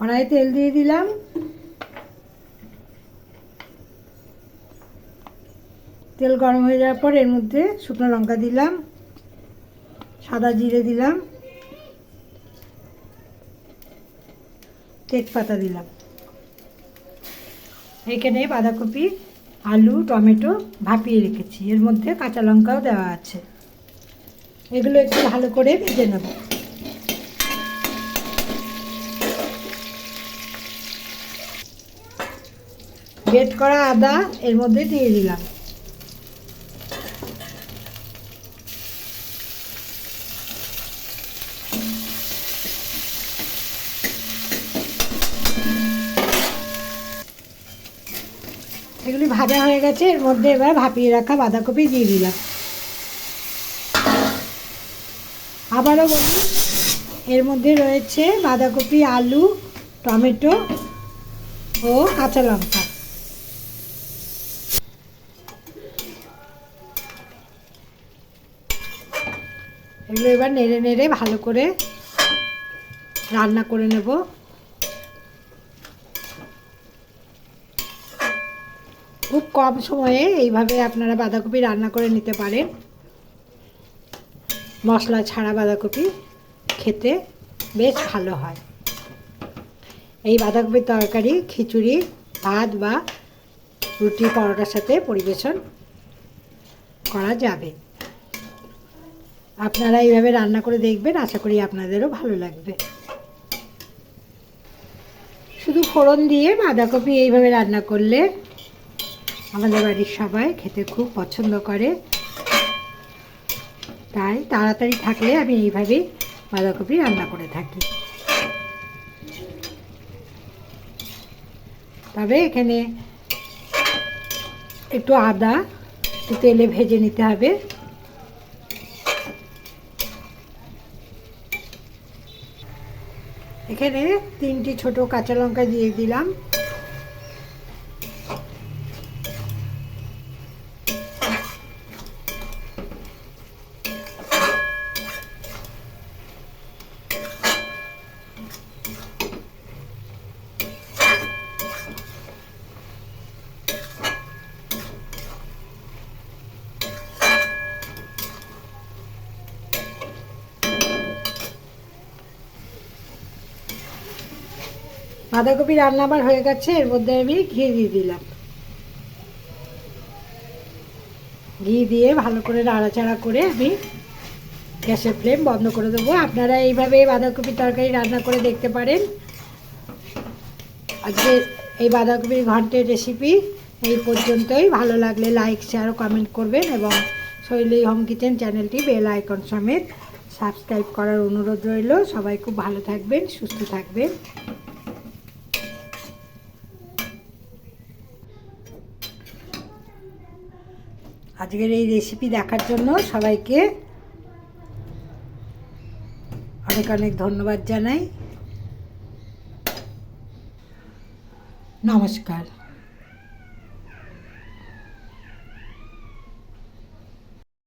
কড়াই তেল দিয়ে দিলাম। তেল গরম হয়ে যাওয়ার পর এর মধ্যে শুকনো লঙ্কা দিলাম, সাদা জিরে দিলাম, তেজপাতা দিলাম। এখানে বাঁধাকপি, আলু, টমেটো ভাপিয়ে রেখেছি। এর মধ্যে কাঁচা লঙ্কাও দেওয়া আছে। এগুলো একটু ভালো করে ভেজে নেব। বেট করা আদা এর মধ্যে দিয়ে দিলাম। এগুলি ভাজা হয়ে গেছে, এর মধ্যে এবার ভাপিয়ে রাখা বাঁধাকপি দিয়ে দিলাম। আবারও বলি, এর মধ্যে রয়েছে বাঁধাকপি, আলু, টমেটো ও কাঁচা লঙ্কা। এগুলো এবার নেড়ে নেড়ে ভালো করে রান্না করে নেব। খুব কম সময়ে এইভাবে আপনারা বাঁধাকপি রান্না করে নিতে পারেন। মশলা ছাড়া বাঁধাকপি খেতে বেশ ভালো হয়। এই বাঁধাকপির তরকারি, খিচুড়ি, ভাত বা রুটি, পরোটার সাথে পরিবেশন করা যাবে। আপনারা এইভাবে রান্না করে দেখবেন, আশা করি আপনাদেরও ভালো লাগবে। শুধু ফোড়ন দিয়ে বাঁধাকপি এইভাবে রান্না করলে আমাদের বাড়ির সবাই খেতে খুব পছন্দ করে। তাই তাড়াতাড়ি থাকলে আমি এইভাবেই বাঁধাকপি রান্না করে থাকি। তবে এখানে একটু আদা, একটু তেলে ভেজে নিতে হবে। এখানে তিনটি ছোট কাঁচা লঙ্কা দিয়ে দিলাম। বাঁধাকপি রান্না আমার হয়ে গেছে, এর মধ্যে আমি ঘি দিয়ে দিলাম। ঘি দিয়ে ভালো করে নাড়াচাড়া করে আমি গ্যাসের ফ্লেম বন্ধ করে দেবো। আপনারা এইভাবে বাঁধাকপির তরকারি রান্না করে দেখতে পারেন। আজকে এই বাঁধাকপির ঘন্টের রেসিপি এই পর্যন্তই। ভালো লাগলে লাইক শেয়ার ও কমেন্ট করবেন এবং শৈলী হোম কিচেন চ্যানেলটি বেল আইকন সমেত সাবস্ক্রাইব করার অনুরোধ রইল। সবাই খুব ভালো থাকবেন, সুস্থ থাকবেন। আজকের এই রেসিপি দেখার জন্য সবাইকে অনেক অনেক ধন্যবাদ জানাই। নমস্কার।